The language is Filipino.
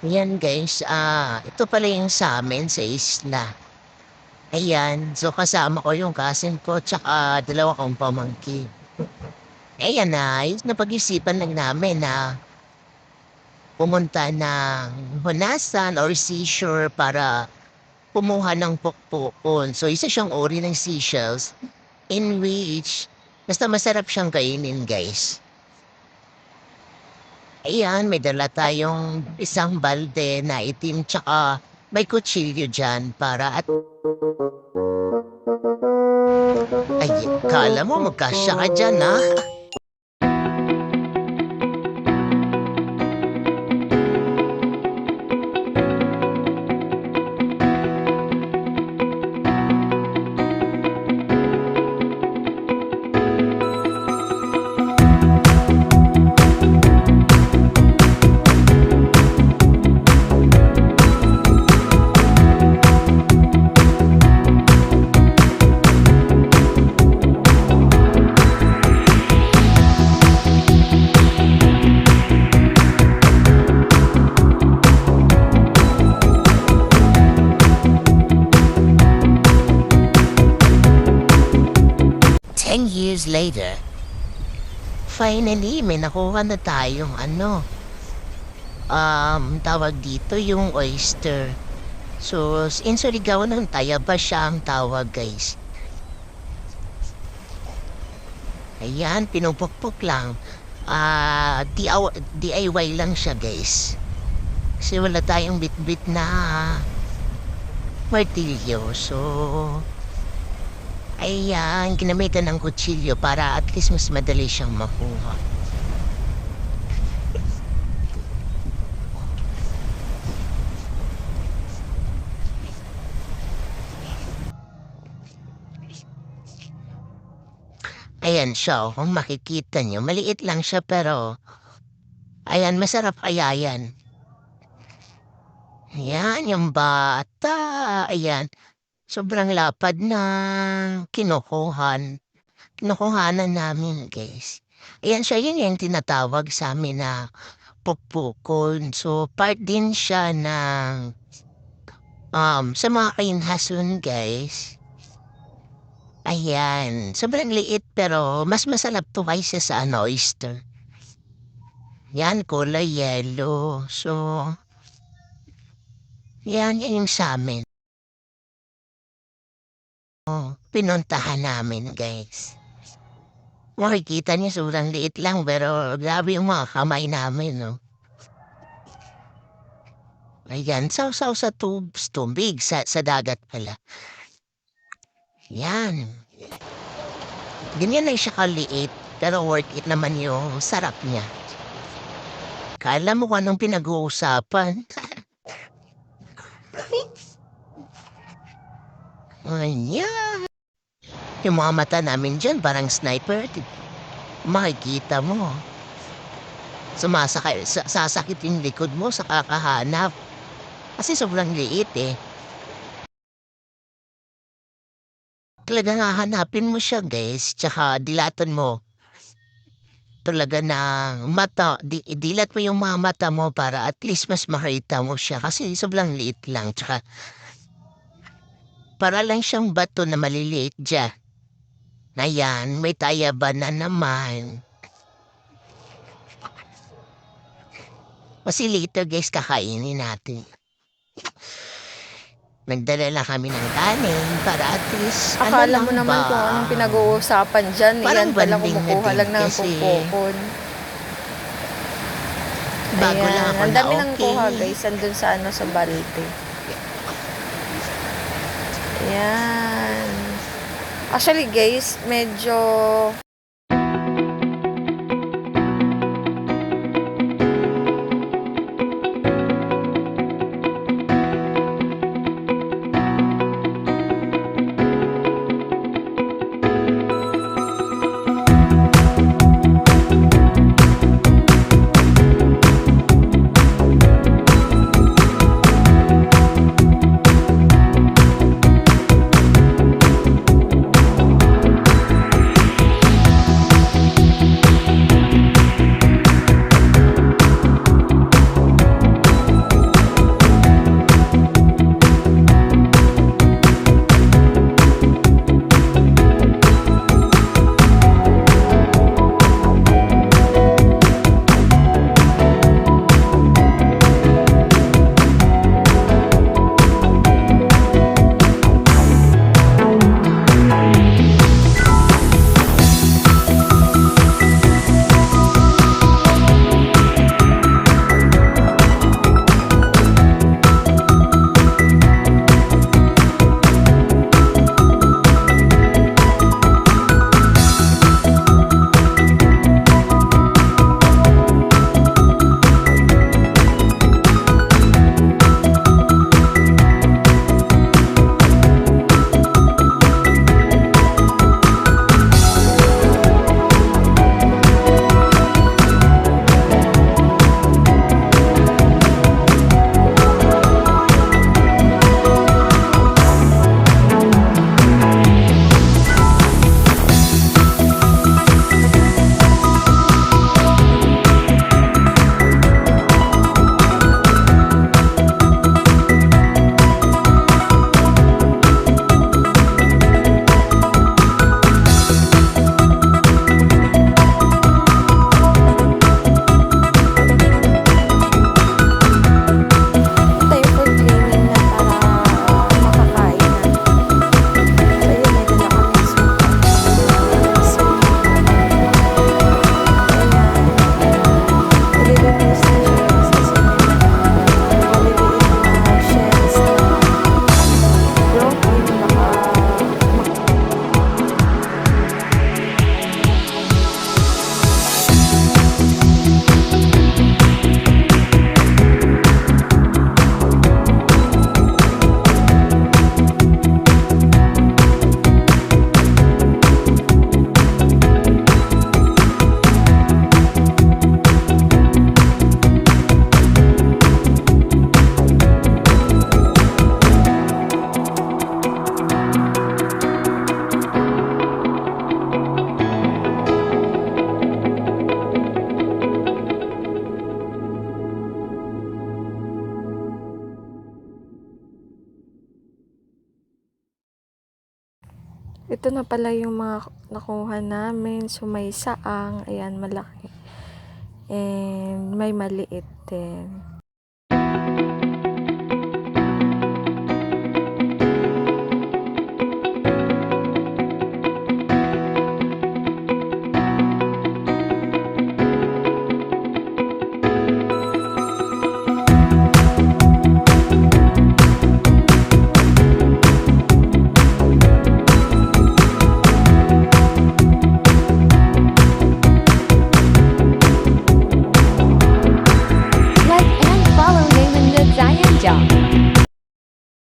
Yan guys, ah, ito pala yung sa amin sa isla. Ayan, so kasama ko yung cousin ko tsaka dalawa kong pamangkin. Ayan na, yung napag-isipan lang namin na pumunta ng Honasan or seashore para kumuha ng pukpukon. So isa siyang uri ng seashells in which basta masarap siyang kainin guys. Ayan, may dala tayong isang balde na itim tsaka may kutsilyo dyan para at... Ay, kala mo magkasya ka dyan, ha? Ten years later, finally, may nakuha na tayong ano, um, tawag dito yung oyster. So, in Surigao ng tayaba siya ang tawag, guys. Ayan, pinupukpok lang. Ah, DIY, lang siya, guys. Kasi wala tayong bit-bit na martilyo. So, Ayan, ginamitan ng kutsilyo para at least mas madali siyang makuha. Ayan siya, oh, kung makikita niyo, maliit lang siya pero ayan, masarap kaya yan. Ayan, yung bata, ayan. Sobrang lapad na kinukuhan. Kinukuhanan namin, guys. Ayan siya, yun yung tinatawag sa amin na pukpukon. So, part din siya ng um, sa mga kainhason, guys. Ayan, sobrang liit pero mas masarap to kaysa sa ano, oyster. Yan, kulay yellow. So, yan, yan yung sa amin. Pinuntahan namin, guys. Makikita niyo, sobrang liit lang, pero grabe yung mga kamay namin, no? Ayan, sausaw sa tubs, tubig, sa, sa dagat pala. Yan. Ganyan lang siya kaliit, pero worth it naman yung sarap niya. Kala mo kung anong pinag-uusapan. Ayan. Yung mga mata namin dyan, parang sniper. Makikita mo. Sumasakay, sa, sasakit yung likod mo sa kakahanap. Kasi sobrang liit eh. Talagang hahanapin mo siya guys, tsaka dilatan mo. Talaga na mata, di, dilat mo yung mga mata mo para at least mas makita mo siya kasi sobrang liit lang. Tsaka para lang siyang bato na maliliit dyan. Ayan, may tayaba na naman. Kasi later guys, kakainin natin. Nagdala lang kami ng kanin para at least, ano Akala lang mo naman ba? kung anong pinag-uusapan dyan. Parang Yan pala banding na kumukuha din lang ng kasi pupukon. Bago lang ako Ang na dami ng okay. kuha guys. Andun sa ano sa balte. Ayan. Actually guys, medyo Ito na pala yung mga nakuha namin. So, may saang. Ayan, malaki. And may maliit din.